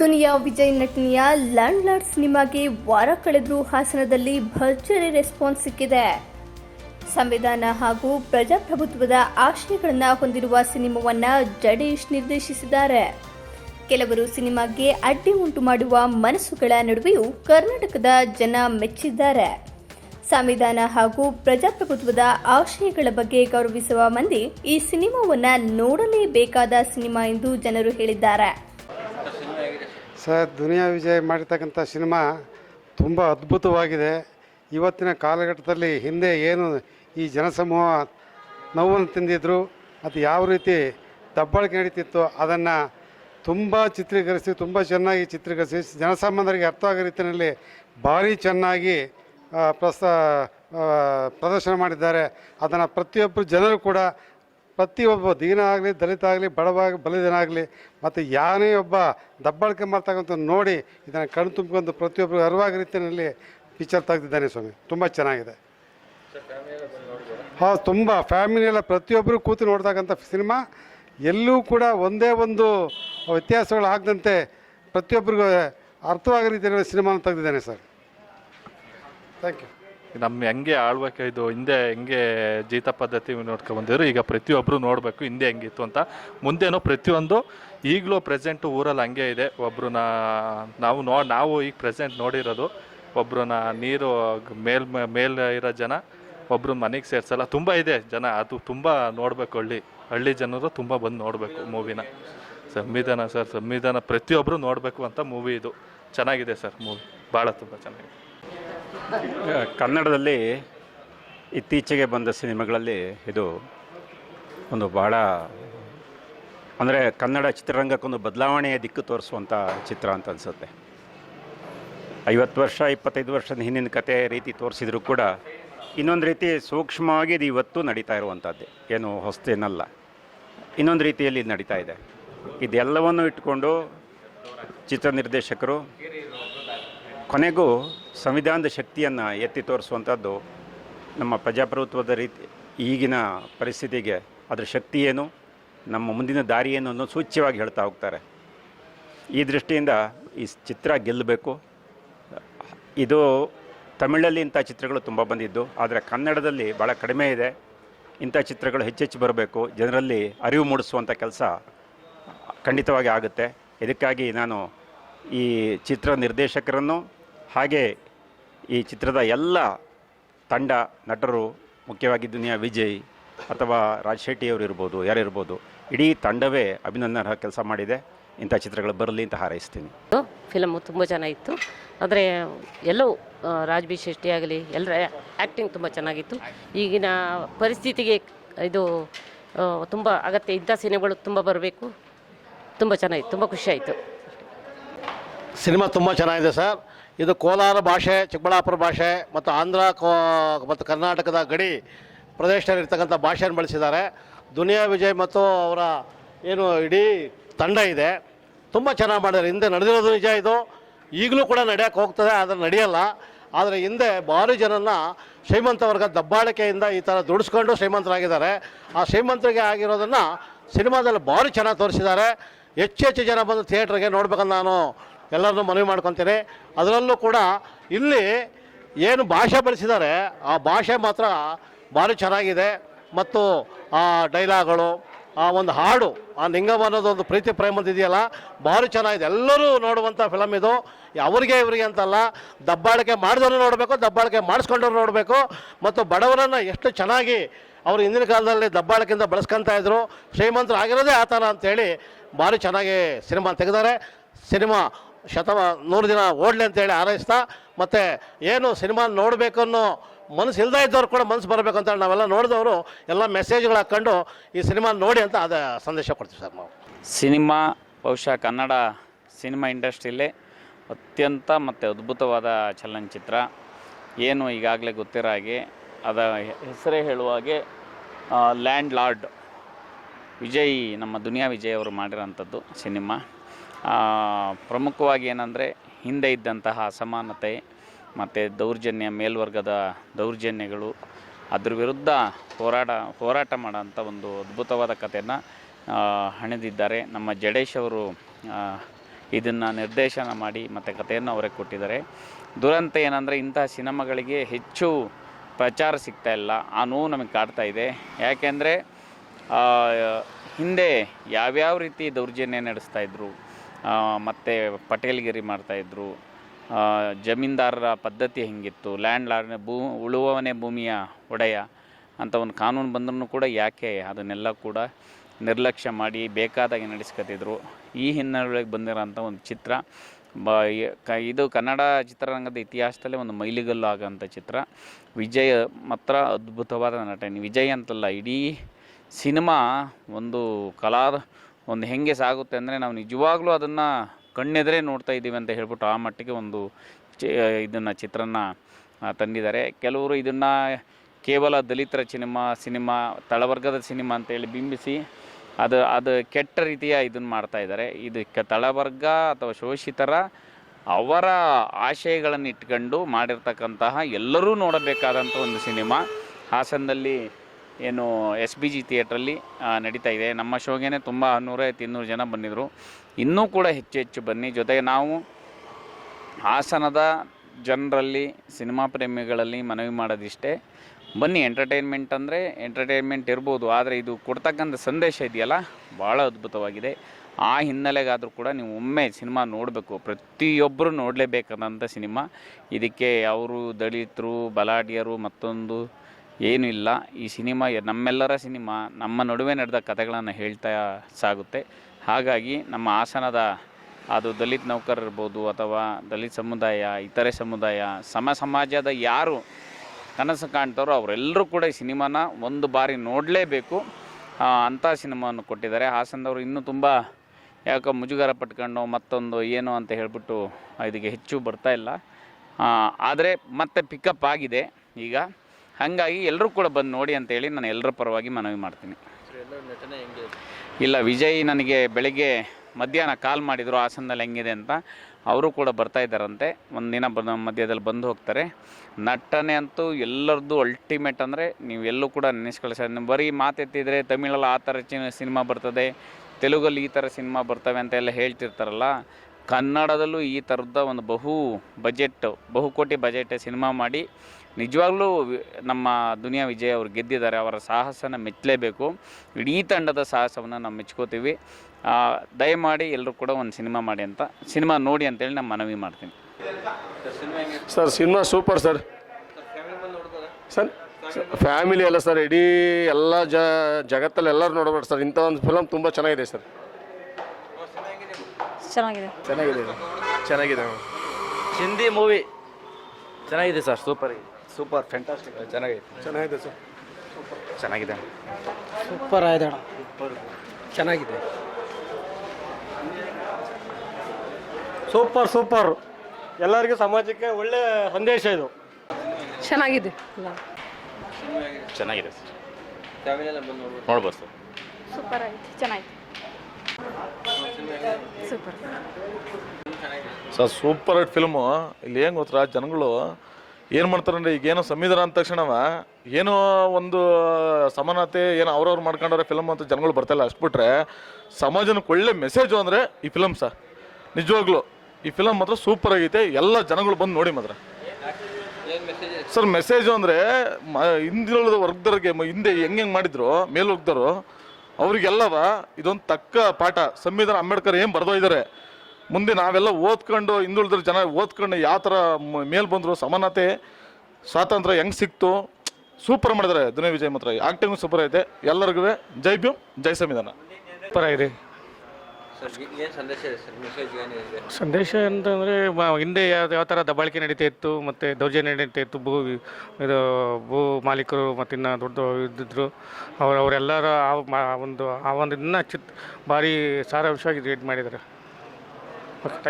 ದುನಿಯಾ ವಿಜಯ್ ನಟನೆಯ land lord ಸಿನಿಮಾಗೆ ವಾರ ಕಳೆದರೂ ಹಾಸನದಲ್ಲಿ ಭರ್ಜರಿ ರೆಸ್ಪಾನ್ಸ್ ಸಿಕ್ಕಿದೆ. ಸಂವಿಧಾನ ಹಾಗೂ ಪ್ರಜಾಪ್ರಭುತ್ವದ ಆಶಯಗಳನ್ನು ಹೊಂದಿರುವ ಸಿನಿಮಾವನ್ನು ಜಡೇಶ್ ನಿರ್ದೇಶಿಸಿದ್ದಾರೆ. ಕೆಲವರು ಸಿನಿಮಾಗೆ ಅಡ್ಡಿ ಉಂಟು ಮಾಡುವ ಮನಸ್ಸುಗಳ ನಡುವೆಯೂ ಕರ್ನಾಟಕದ ಜನ ಮೆಚ್ಚಿದ್ದಾರೆ. ಸಂವಿಧಾನ ಹಾಗೂ ಪ್ರಜಾಪ್ರಭುತ್ವದ ಆಶಯಗಳ ಬಗ್ಗೆ ಗೌರವಿಸುವ ಮಂದಿ ಈ ಸಿನಿಮಾವನ್ನು ನೋಡಲೇಬೇಕಾದ ಸಿನಿಮಾ ಎಂದು ಜನರು ಹೇಳಿದ್ದಾರೆ. ಸರ್, ದುನಿಯಾ ವಿಜಯ್ ಮಾಡಿರ್ತಕ್ಕಂಥ ಸಿನಿಮಾ ತುಂಬ ಅದ್ಭುತವಾಗಿದೆ. ಇವತ್ತಿನ ಕಾಲಘಟ್ಟದಲ್ಲಿ ಹಿಂದೆ ಏನು ಈ ಜನಸಮೂಹ ನೋವನ್ನು ತಿಂದಿದ್ರು, ಅದು ಯಾವ ರೀತಿ ದಬ್ಬಾಳಿಕೆ ನಡೀತಿತ್ತು ಅದನ್ನು ತುಂಬ ಚಿತ್ರೀಕರಿಸಿ, ತುಂಬ ಚೆನ್ನಾಗಿ ಚಿತ್ರೀಕರಿಸಿ, ಜನಸಾಮಾನ್ಯರಿಗೆ ಅರ್ಥ ರೀತಿಯಲ್ಲಿ ಭಾರಿ ಚೆನ್ನಾಗಿ ಪ್ರಸ ಪ್ರದರ್ಶನ ಮಾಡಿದ್ದಾರೆ. ಅದನ್ನು ಪ್ರತಿಯೊಬ್ಬರು ಜನರು ಕೂಡ ಪ್ರತಿಯೊಬ್ಬ ದೀನ ಆಗಲಿ, ದಲಿತ ಆಗಲಿ ಬಡವ ಬಲಿದನ ಆಗಲಿ ಮತ್ತು ಯಾರೇ ಒಬ್ಬ ದಬ್ಬಾಳಿಕೆ ಮಾಡ್ತಕ್ಕಂಥ ನೋಡಿ ಇದನ್ನು ಕಣ್ಣು ತುಂಬಿಕೊಂಡು ಪ್ರತಿಯೊಬ್ಬರು ಅರಿವಾಗ ರೀತಿಯಲ್ಲಿ ಪಿಕ್ಚರ್ ತೆಗೆದಿದ್ದಾನೆ ಸ್ವಾಮಿ. ತುಂಬ ಚೆನ್ನಾಗಿದೆ. ಹಾಂ, ತುಂಬ. ಫ್ಯಾಮಿಲಿ ಎಲ್ಲ ಪ್ರತಿಯೊಬ್ಬರು ಕೂತು ನೋಡ್ತಕ್ಕಂಥ ಸಿನಿಮಾ. ಎಲ್ಲೂ ಕೂಡ ಒಂದೇ ಒಂದು ವ್ಯತ್ಯಾಸಗಳು ಆಗದಂತೆ ಪ್ರತಿಯೊಬ್ಬರಿಗೂ ಅರ್ಥವಾಗೋ ರೀತಿಯಲ್ಲಿ ಸಿನಿಮಾನ ತೆಗೆದಿದ್ದಾನೆ ಸರ್. ಥ್ಯಾಂಕ್ ಯು ನಮ್ಮ ಹೆಂಗೆ ಆಳ್ಬೇಕು ಇದು, ಹಿಂದೆ ಹೆಂಗೆ ಜೀತ ಪದ್ಧತಿ ನೋಡ್ಕೊಂಡು ಬಂದಿದ್ರು, ಈಗ ಪ್ರತಿಯೊಬ್ಬರು ನೋಡಬೇಕು, ಹಿಂದೆ ಹೆಂಗಿತ್ತು ಅಂತ. ಮುಂದೇನೋ ಪ್ರತಿಯೊಂದು ಈಗಲೂ ಪ್ರೆಸೆಂಟು ಊರಲ್ಲಿ ಹಂಗೆ ಇದೆ. ಒಬ್ರನ್ನ ನಾವು ನೋ, ನಾವು ಈಗ ಪ್ರೆಸೆಂಟ್ ನೋಡಿರೋದು, ಒಬ್ರನ್ನ ನೀರು, ಮೇಲ್ ಮೇಲ್ ಇರೋ ಜನ, ಒಬ್ರು ಮನೆಗೆ ಸೇರ್ಸಲ್ಲ. ತುಂಬ ಇದೆ ಜನ, ಅದು ತುಂಬ ನೋಡಬೇಕು ಹಳ್ಳಿ. ಹಳ್ಳಿ ಜನರು ತುಂಬ ಬಂದು ನೋಡಬೇಕು ಮೂವಿನ. ಸಂವಿಧಾನ ಸರ್, ಸಂವಿಧಾನ ಪ್ರತಿಯೊಬ್ಬರು ನೋಡಬೇಕು ಅಂತ ಮೂವಿ ಇದು. ಚೆನ್ನಾಗಿದೆ ಸರ್ ಮೂವಿ. ಭಾಳ ತುಂಬ ಚೆನ್ನಾಗಿದೆ. ಕನ್ನಡದಲ್ಲಿ ಇತ್ತೀಚೆಗೆ ಬಂದ ಸಿನಿಮಾಗಳಲ್ಲಿ ಇದು ಒಂದು ಬಹಳ, ಅಂದರೆ ಕನ್ನಡ ಚಿತ್ರರಂಗಕ್ಕೊಂದು ಬದಲಾವಣೆಯ ದಿಕ್ಕು ತೋರಿಸುವಂಥ ಚಿತ್ರ ಅಂತ ಅನಿಸುತ್ತೆ. ಐವತ್ತು ವರ್ಷ, ಇಪ್ಪತ್ತೈದು ವರ್ಷದ ಹಿಂದಿನ ಕತೆ ರೀತಿ ತೋರಿಸಿದರೂ ಕೂಡ ಇನ್ನೊಂದು ರೀತಿ ಸೂಕ್ಷ್ಮವಾಗಿ ಇದು ಇವತ್ತು ನಡೀತಾ ಇರುವಂಥದ್ದೇ ಏನು ಹೊಸ್ತೇನಲ್ಲ ಇನ್ನೊಂದು ರೀತಿಯಲ್ಲಿ ಇದು ನಡೀತಾ ಇದೆ. ಇದೆಲ್ಲವನ್ನು ಇಟ್ಕೊಂಡು ಚಿತ್ರ ನಿರ್ದೇಶಕರು ಕೊನೆಗೂ ಸಂವಿಧಾನದ ಶಕ್ತಿಯನ್ನು ಎತ್ತಿ ತೋರಿಸುವಂಥದ್ದು ನಮ್ಮ ಪ್ರಜಾಪ್ರಭುತ್ವದ ರೀತಿ, ಈಗಿನ ಪರಿಸ್ಥಿತಿಗೆ ಅದರ ಶಕ್ತಿ ಏನು, ನಮ್ಮ ಮುಂದಿನ ದಾರಿ ಏನು ಅನ್ನೋದು ಸೂಚ್ಯವಾಗಿ ಹೇಳ್ತಾ ಹೋಗ್ತಾರೆ. ಈ ದೃಷ್ಟಿಯಿಂದ ಈ ಚಿತ್ರ ಗೆಲ್ಲಬೇಕು. ಇದು ತಮಿಳಲ್ಲಿ ಇಂಥ ಚಿತ್ರಗಳು ತುಂಬ ಬಂದಿದ್ದು, ಆದರೆ ಕನ್ನಡದಲ್ಲಿ ಭಾಳ ಕಡಿಮೆ ಇದೆ. ಇಂಥ ಚಿತ್ರಗಳು ಹೆಚ್ಚೆಚ್ಚು ಬರಬೇಕು. ಜನರಲ್ಲಿ ಅರಿವು ಮೂಡಿಸುವಂಥ ಕೆಲಸ ಖಂಡಿತವಾಗಿ ಆಗುತ್ತೆ. ಇದಕ್ಕಾಗಿ ನಾನು ಈ ಚಿತ್ರ ನಿರ್ದೇಶಕರನ್ನು ಹಾಗೆ ಈ ಚಿತ್ರದ ಎಲ್ಲ ತಂಡ ನಟರು ಮುಖ್ಯವಾಗಿ ದುನಿಯಾ ವಿಜಯ್ ಅಥವಾ ರಾಜ್ ಶೆಟ್ಟಿಯವರು ಇರ್ಬೋದು ಯಾರಿರ್ಬೋದು ಇಡೀ ತಂಡವೇ ಅಭಿನಂದನ ಕೆಲಸ ಮಾಡಿದೆ. ಇಂಥ ಚಿತ್ರಗಳು ಬರಲಿ ಅಂತ ಹಾರೈಸ್ತೀನಿ. ಫಿಲಮ್ ತುಂಬ ಚೆನ್ನಾಗಿತ್ತು ಆದರೆ ಎಲ್ಲವೂ ರಾಜ್ ಬಿ ಶೆಟ್ಟಿ ಆಗಲಿ ಎಲ್ಲರ ಆ್ಯಕ್ಟಿಂಗ್ ತುಂಬ ಚೆನ್ನಾಗಿತ್ತು ಈಗಿನ ಪರಿಸ್ಥಿತಿಗೆ ಇದು ತುಂಬ ಅಗತ್ಯ ಇದ್ದ ಸಿನಿಮಾಗಳು ತುಂಬ ಬರಬೇಕು. ತುಂಬ ಚೆನ್ನಾಗಿತ್ತು ತುಂಬ ಖುಷಿಯಾಯಿತು ಸಿನಿಮಾ ತುಂಬ ಚೆನ್ನಾಗಿದೆ ಸರ್. ಇದು ಕೋಲಾರ ಭಾಷೆ, ಚಿಕ್ಕಬಳ್ಳಾಪುರ ಭಾಷೆ ಮತ್ತು ಆಂಧ್ರ ಕೋ ಮತ್ತು ಕರ್ನಾಟಕದ ಗಡಿ ಪ್ರದೇಶದಲ್ಲಿರ್ತಕ್ಕಂಥ ಭಾಷೆಯನ್ನು ಬಳಸಿದ್ದಾರೆ. ದುನಿಯಾ ವಿಜಯ್ ಮತ್ತು ಅವರ ಏನು ಇಡೀ ತಂಡ ಇದೆ. ತುಂಬ ಚೆನ್ನಾಗಿ ಮಾಡಿದ್ದಾರೆ. ಹಿಂದೆ ನಡೆದಿರೋದು ನಿಜ ಇದು. ಈಗಲೂ ಕೂಡ ನಡೆಯೋಕ್ಕೆ ಹೋಗ್ತದೆ, ಆದರೆ ನಡೆಯಲ್ಲ. ಆದರೆ ಹಿಂದೆ ಭಾರಿ ಜನನ ಶ್ರೀಮಂತ ವರ್ಗ ದಬ್ಬಾಳಿಕೆಯಿಂದ ಈ ಥರ ದುಡಿಸ್ಕೊಂಡು ಶ್ರೀಮಂತರಾಗಿದ್ದಾರೆ. ಆ ಶ್ರೀಮಂತರಿಗೆ ಆಗಿರೋದನ್ನು ಸಿನಿಮಾದಲ್ಲಿ ಭಾರಿ ಚೆನ್ನಾಗಿ ತೋರಿಸಿದ್ದಾರೆ. ಹೆಚ್ಚು ಹೆಚ್ಚು ಜನ ಬಂದು ಥಿಯೇಟ್ರಿಗೆ ನೋಡ್ಬೇಕಂತ ನಾನು ಎಲ್ಲರನ್ನೂ ಮನವಿ ಮಾಡ್ಕೊತೀನಿ. ಅದರಲ್ಲೂ ಕೂಡ ಇಲ್ಲಿ ಏನು ಭಾಷೆ ಬಳಸಿದ್ದಾರೆ, ಆ ಭಾಷೆ ಮಾತ್ರ ಭಾರಿ ಚೆನ್ನಾಗಿದೆ. ಮತ್ತು ಆ ಡೈಲಾಗಳು ಆ ಒಂದು ಹಾಡು, ಆ ನಿಂಗಮ್ಮ ಅನ್ನೋದು ಒಂದು ಪ್ರೀತಿ ಪ್ರೇಮದ ಇದೆಯಲ್ಲ, ಭಾರಿ ಚೆನ್ನಾಗಿದೆ. ಎಲ್ಲರೂ ನೋಡುವಂಥ ಫಿಲಮ್ ಇದು. ಅವರಿಗೆ ಇವರಿಗೆ ಅಂತಲ್ಲ, ದಬ್ಬಾಳಿಕೆ ಮಾಡಿದವರು ನೋಡಬೇಕು, ದಬ್ಬಾಳಿಕೆ ಮಾಡಿಸ್ಕೊಂಡವ್ರು ನೋಡಬೇಕು. ಮತ್ತು ಬಡವರನ್ನು ಎಷ್ಟು ಚೆನ್ನಾಗಿ ಅವರು ಹಿಂದಿನ ಕಾಲದಲ್ಲಿ ದಬ್ಬಾಳಿಕೆಯಿಂದ ಬಳಸ್ಕೊತಾ ಇದ್ರು. ಶ್ರೀಮಂತರು ಆಗಿರೋದೇ ಆತನ ಅಂತೇಳಿ ಭಾರಿ ಚೆನ್ನಾಗಿ ಸಿನಿಮಾ ತೆಗೆದಾರೆ. ಸಿನಿಮಾ ಶತಮ ನೂರು ದಿನ ಓಡಲಿ ಅಂತೇಳಿ ಆರೈಸ್ತಾ ಮತ್ತು ಏನು ಸಿನಿಮಾ ನೋಡಬೇಕು ಅನ್ನೋ ಮನಸ್ಸು ಇಲ್ಲದೇ ಇದ್ದವ್ರು ಕೂಡ ಮನಸ್ಸು ಬರಬೇಕು ಅಂತ ನಾವೆಲ್ಲ ನೋಡಿದವರು ಎಲ್ಲ ಮೆಸೇಜ್ಗಳು ಹಾಕ್ಕೊಂಡು ಈ ಸಿನಿಮಾ ನೋಡಿ ಅಂತ ಅದು ಸಂದೇಶ ಕೊಡ್ತೀವಿ ಸರ್ ನಾವು. ಸಿನಿಮಾ, ಬಹುಶಃ ಕನ್ನಡ ಸಿನಿಮಾ ಇಂಡಸ್ಟ್ರಿಯಲ್ಲೇ ಅತ್ಯಂತ ಮತ್ತು ಅದ್ಭುತವಾದ ಚಲನಚಿತ್ರ. ಏನು ಈಗಾಗಲೇ ಗೊತ್ತಿರೋ ಹಾಗೆ ಅದ ಹೆಸರೇ ಹೇಳುವ ಹಾಗೆ ಲ್ಯಾಂಡ್ ಲಾರ್ಡ್ ವಿಜಯ್, ನಮ್ಮ ದುನಿಯಾ ವಿಜಯ್ ಅವರು ಮಾಡಿರೋಂಥದ್ದು ಸಿನಿಮಾ. ಪ್ರಮುಖವಾಗಿ ಏನಂದರೆ ಹಿಂದೆ ಇದ್ದಂತಹ ಅಸಮಾನತೆ ಮತ್ತು ದೌರ್ಜನ್ಯ ಮೇಲ್ವರ್ಗದ ದೌರ್ಜನ್ಯಗಳು, ಅದ್ರ ವಿರುದ್ಧ ಹೋರಾಟ ಹೋರಾಟ ಮಾಡೋಂಥ ಒಂದು ಅದ್ಭುತವಾದ ಕಥೆಯನ್ನು ಹಣಿದಿದ್ದಾರೆ. ನಮ್ಮ ಜಡೇಶ್ ಅವರು ಇದನ್ನು ನಿರ್ದೇಶನ ಮಾಡಿ ಮತ್ತು ಕಥೆಯನ್ನು ಅವರೇ ಕೊಟ್ಟಿದ್ದಾರೆ. ದುರಂತ ಏನಂದರೆ ಇಂತಹ ಸಿನಿಮಾಗಳಿಗೆ ಹೆಚ್ಚು ಪ್ರಚಾರ ಸಿಗ್ತಾ ಇಲ್ಲ. ಆ ನೋವು ನಮಗೆ ಕಾಡ್ತಾ ಇದೆ. ಯಾಕೆಂದರೆ ಹಿಂದೆ ಯಾವ್ಯಾವ ರೀತಿ ದೌರ್ಜನ್ಯ ನಡೆಸ್ತಾ ಇದ್ರು ಮತ್ತು ಪಟೇಲ್ಗಿರಿ ಮಾಡ್ತಾಯಿದ್ರು ಜಮೀನ್ದಾರರ ಪದ್ಧತಿ ಹೆಂಗಿತ್ತು? ಲ್ಯಾಂಡ್ ಲಾರ್ ಭೂ, ಉಳುವವನೇ ಭೂಮಿಯ ಒಡೆಯ ಅಂತ ಒಂದು ಕಾನೂನು ಬಂದ್ರೂ ಕೂಡ ಯಾಕೆ ಅದನ್ನೆಲ್ಲ ಕೂಡ ನಿರ್ಲಕ್ಷ್ಯ ಮಾಡಿ ಬೇಕಾದಾಗೆ ನಡೆಸ್ಕೊತಿದ್ರು ಈ ಹಿನ್ನೆಲೆಗೆ ಬಂದಿರೋಂಥ ಒಂದು ಚಿತ್ರ, ಬ ಇದು ಕನ್ನಡ ಚಿತ್ರರಂಗದ ಇತಿಹಾಸದಲ್ಲೇ ಒಂದು ಮೈಲಿಗಲ್ಲು ಆಗೋಂಥ ಚಿತ್ರ. ವಿಜಯ್, ಮಾತ್ರ ಅದ್ಭುತವಾದ ನಟನೆ. ವಿಜಯ್ ಅಂತಲ್ಲ, ಇಡೀ ಸಿನಿಮಾ ಒಂದು ಕಲಾ ಒಂದು ಹೆಂಗೆ ಸಾಗುತ್ತೆ ಅಂದರೆ ನಾವು ನಿಜವಾಗ್ಲೂ ಅದನ್ನು ಕಣ್ಣೆದರೆ ನೋಡ್ತಾ ಇದ್ದೀವಿ ಅಂತ ಹೇಳ್ಬಿಟ್ಟು ಆ ಮಟ್ಟಿಗೆ ಒಂದು ಚಿ ಇದನ್ನು ಚಿತ್ರನ ತಂದಿದ್ದಾರೆ. ಕೆಲವರು ಇದನ್ನು ಕೇವಲ ದಲಿತರ ಸಿನಿಮಾ ಸಿನಿಮಾ, ತಳವರ್ಗದ ಸಿನಿಮಾ ಅಂತೇಳಿ ಬಿಂಬಿಸಿ ಅದು ಅದು ಕೆಟ್ಟ ರೀತಿಯ ಇದನ್ನು ಮಾಡ್ತಾ ಇದ್ದಾರೆ. ಇದಕ್ಕೆ ತಳವರ್ಗ ಅಥವಾ ಶೋಷಿತರ ಅವರ ಆಶಯಗಳನ್ನು ಇಟ್ಕೊಂಡು ಮಾಡಿರ್ತಕ್ಕಂತಹ ಎಲ್ಲರೂ ನೋಡಬೇಕಾದಂಥ ಒಂದು ಸಿನಿಮಾ. ಹಾಸನದಲ್ಲಿ ಏನು ಎಸ್ ಬಿ ಜಿ ಥಿಯೇಟ್ರಲ್ಲಿ ನಡೀತಾ ಇದೆ. ನಮ್ಮ ಶೋಗೇನೆ ತುಂಬ ಹನ್ನೂರೈವತ್ತು ಇನ್ನೂರು ಜನ ಬಂದಿದ್ದರು ಇನ್ನೂ ಕೂಡ ಹೆಚ್ಚು ಹೆಚ್ಚು ಬನ್ನಿ. ಜೊತೆಗೆ ನಾವು ಹಾಸನದ ಜನರಲ್ಲಿ, ಸಿನಿಮಾ ಪ್ರೇಮಿಗಳಲ್ಲಿ ಮನವಿ ಮಾಡೋದಿಷ್ಟೇ. ಬನ್ನಿ ಎಂಟರ್ಟೈನ್ಮೆಂಟ್ ಅಂದರೆ ಎಂಟರ್ಟೈನ್ಮೆಂಟ್ ಇರ್ಬೋದು. ಆದರೆ ಇದು ಕೊಡ್ತಕ್ಕಂಥ ಸಂದೇಶ ಇದೆಯಲ್ಲ ಭಾಳ ಅದ್ಭುತವಾಗಿದೆ. ಆ ಹಿನ್ನೆಲೆಗಾದರೂ ಕೂಡ ನೀವು ಒಮ್ಮೆ ಸಿನಿಮಾ ನೋಡಬೇಕು. ಪ್ರತಿಯೊಬ್ಬರು ನೋಡಲೇಬೇಕಾದಂಥ ಸಿನಿಮಾ. ಇದಕ್ಕೆ ಅವರು ದಲಿತರು, ಬಲಾಢ್ಯರು, ಮತ್ತೊಂದು ಏನೂ ಇಲ್ಲ. ಈ ಸಿನಿಮಾ, ನಮ್ಮೆಲ್ಲರ ಸಿನಿಮಾ, ನಮ್ಮ ನಡುವೆ ನಡೆದ ಕಥೆಗಳನ್ನು ಹೇಳ್ತಾ ಸಾಗುತ್ತೆ. ಹಾಗಾಗಿ ನಮ್ಮ ಹಾಸನದ, ಅದು ದಲಿತ ನೌಕರರಿರ್ಬೋದು ಅಥವಾ ದಲಿತ ಸಮುದಾಯ, ಇತರೆ ಸಮುದಾಯ, ಸಮ ಸಮಾಜದ ಯಾರು ಕನಸು ಕಾಣ್ತಾರೋ ಅವರೆಲ್ಲರೂ ಕೂಡ ಈ ಸಿನಿಮಾನ ಒಂದು ಬಾರಿ ನೋಡಲೇಬೇಕು. ಅಂಥ ಸಿನಿಮಾವನ್ನು ಕೊಟ್ಟಿದ್ದಾರೆ. ಹಾಸನದವರು ಇನ್ನೂ ತುಂಬ ಯಾಕೋ ಮುಜುಗರ ಪಟ್ಕೊಂಡು ಮತ್ತೊಂದು ಏನು ಅಂತ ಹೇಳ್ಬಿಟ್ಟು ಇದಕ್ಕೆ ಹೆಚ್ಚು ಬರ್ತಾ ಇಲ್ಲ. ಆದರೆ ಮತ್ತೆ ಪಿಕಪ್ ಆಗಿದೆ ಈಗ. ಹಾಗಾಗಿ ಎಲ್ಲರೂ ಕೂಡ ಬಂದು ನೋಡಿ ಅಂತೇಳಿ ನಾನು ಎಲ್ಲರ ಪರವಾಗಿ ಮನವಿ ಮಾಡ್ತೀನಿ. ಇಲ್ಲ ವಿಜಯ್ ನನಗೆ ಬೆಳಿಗ್ಗೆ ಮಧ್ಯಾಹ್ನ ಕಾಲ್ ಮಾಡಿದರು ಹಾಸನದಲ್ಲಿ ಹೆಂಗಿದೆ ಅಂತ. ಅವರು ಕೂಡ ಬರ್ತಾ ಇದ್ದಾರಂತೆ. ಒಂದು ದಿನ ಬ ಮಧ್ಯದಲ್ಲಿ ಬಂದು ಹೋಗ್ತಾರೆ. ನಟನೆ ಅಂತೂ ಎಲ್ಲರದ್ದು ಅಲ್ಟಿಮೇಟ್ ಅಂದರೆ ನೀವು ಎಲ್ಲೂ ಕೂಡ ನೆನೆಸ್ಕೊಳ್ಳಿ ಬರೀ ಮಾತೆತ್ತಿದ್ರೆ ತಮಿಳಲ್ಲಿ ಆ ಥರ ಸಿನಿಮಾ ಬರ್ತದೆ ತೆಲುಗಲ್ಲಿ ಈ ಥರ ಸಿನಿಮಾ ಬರ್ತವೆ ಅಂತ ಎಲ್ಲ ಹೇಳ್ತಿರ್ತಾರಲ್ಲ ಕನ್ನಡದಲ್ಲೂ ಈ ಥರದ ಒಂದು ಬಹು ಬಜೆಟ್ ಬಹುಕೋಟಿ ಬಜೆಟ್ ಸಿನಿಮಾ ಮಾಡಿ ನಿಜವಾಗ್ಲೂ ನಮ್ಮ ದುನಿಯಾ ವಿಜಯ್ ಅವರು ಗೆದ್ದಿದ್ದಾರೆ, ಅವರ ಸಾಹಸನ ಮೆಚ್ಚಲೇಬೇಕು. ಇಡೀ ತಂಡದ ಸಾಹಸವನ್ನು ನಾವು ಮೆಚ್ಕೋತೀವಿ. ದಯಮಾಡಿ ಎಲ್ಲರೂ ಕೂಡ ಒಂದು ಸಿನಿಮಾ ಮಾಡಿ ಅಂತ, ಸಿನಿಮಾ ನೋಡಿ ಅಂತೇಳಿ ನಾನು ಮನವಿ ಮಾಡ್ತೀನಿ. Sir, cinema super sir. Sir, family ಎಲ್ಲ ಸರ್, ಇಡೀ ಎಲ್ಲ ಜಗತ್ತಲ್ಲಿ ಎಲ್ಲರೂ ನೋಡ್ಬೋದು ಸರ್. ಇಂಥ ಒಂದು ಫಿಲಮ್ ತುಂಬ ಚೆನ್ನಾಗಿದೆ ಸರ್. ಚೆನ್ನಾಗಿದೆ. ಚೆನ್ನಾಗಿದೆ. ಚೆನ್ನಾಗಿದೆ. ಹಿಂದಿ ಮೂವಿ. ಚೆನ್ನಾಗಿದೆ ಸರ್ ಸೂಪರ್ ಸೂಪರ್ ಫ್ಯಾಂಟಾಸ್ಟಿಕ್ ಚೆನ್ನಾಗಿದೆ. ಚೆನ್ನಾಗಿದೆ ಸರ್. ಚೆನ್ನಾಗಿದೆ. ಸೂಪರ್ ಆಗಿದೆ ಚೆನ್ನಾಗಿದೆ. ಸೂಪರ್ ಸೂಪರ್ ಎಲ್ಲರಿಗೂ ಸಮಾಜಕ್ಕೆ ಒಳ್ಳೆ ಸಂದೇಶ ಇದು. ಚೆನ್ನಾಗಿದೆ. ಚೆನ್ನಾಗಿದೆ ನೋಡ್ಬೋದು. ಸರ್. ಸೂಪರ್ ಆಯ್ತು ಚೆನ್ನಾಗಿದೆ. ಸರ್ ಸೂಪರ್ ಹಿಟ್ ಫಿಲ್ಮು ಇಲ್ಲಿ ಏನು ಗೊತ್ತಾ, ಜನಗಳು ಏನು ಮಾಡ್ತಾರೆ ಅಂದರೆ ಈಗೇನೋ ಸಂವಿಧಾನ ಅಂದ ತಕ್ಷಣವ ಏನೋ ಒಂದು ಸಮಾನತೆ ಏನೋ ಅವ್ರವ್ರು ಮಾಡ್ಕೊಂಡವ್ರೆ ಫಿಲಮ್ ಅಂತ ಜನಗಳು ಬರ್ತಾಯಿಲ್ಲ ಅಷ್ಟು ಬಿಟ್ಟರೆ ಸಮಾಜನಕ್ಕೆ ಒಳ್ಳೆ ಮೆಸೇಜು ಅಂದರೆ ಈ ಫಿಲಮ್ ಸರ್ ನಿಜವಾಗ್ಲೂ ಈ ಫಿಲಮ್ ಮಾತ್ರ ಸೂಪರ್ ಆಗೈತೆ. ಎಲ್ಲ ಜನಗಳು ಬಂದು ನೋಡಿ ಮಾತ್ರ. ಸರ್ ಮೆಸೇಜು ಅಂದರೆ ಮ ಹಿಂದುಳಿದ ವರ್ಗದವ್ರಿಗೆ ಹಿಂದೆ ಹೆಂಗೆ ಹೆಂಗೆ ಮಾಡಿದ್ರು, ಮೇಲ್ವರ್ಗದವರು ಅವ್ರಿಗೆಲ್ಲವ ಇದೊಂದು ತಕ್ಕ ಪಾಠ. ಸಂವಿಧಾನ ಅಂಬೇಡ್ಕರ್ ಏನು ಇದಾರೆ. ಮುಂದೆ ನಾವೆಲ್ಲ ಓದ್ಕೊಂಡು, ಹಿಂದುಳಿದ್ರ ಜನ ಓದ್ಕೊಂಡು ಯಾವ ಥರ ಮೇಲೆ ಬಂದರು ಸಮಾನತೆ, ಸ್ವಾತಂತ್ರ್ಯ ಹೆಂಗೆ ಸಿಕ್ತು? ಸೂಪರ್ ಮಾಡಿದ್ದಾರೆ ದಿನ ವಿಜಯ್ ಮಾತ್ರ. ಆಕ್ಟಿಂಗು ಸೂಪರ್ ಐತೆ. ಎಲ್ಲರಿಗೂ ಜೈ ಭೀಮ್, ಜೈ ಸಂವಿಧಾನ. ಸೂಪರ್ ಆಗಿದೆ. ಸಂದೇಶ ಅಂತಂದರೆ ಹಿಂದೆ ಯಾವ ಯಾವ ಥರ ದಬ್ಬಾಳಿಕೆ ನಡೀತಾ ಇತ್ತು, ಮತ್ತು ದೌರ್ಜನ್ಯ ನಡೀತಾ ಇತ್ತು, ಭೂ ಇದು, ಭೂ ಮಾಲೀಕರು ಮತ್ತು ಇನ್ನು ದೊಡ್ಡ ಇದ್ದಿದ್ರು. ಅವ್ರು ಅವರೆಲ್ಲರ ಆ ಒಂದು ಆ ಒಂದು ಇನ್ನೂ ಚಿತ್ ಭಾರಿ ಸಾರಾಂಶವಾಗಿ ಇದು ಮಾಡಿದ್ದಾರೆ. Okay thank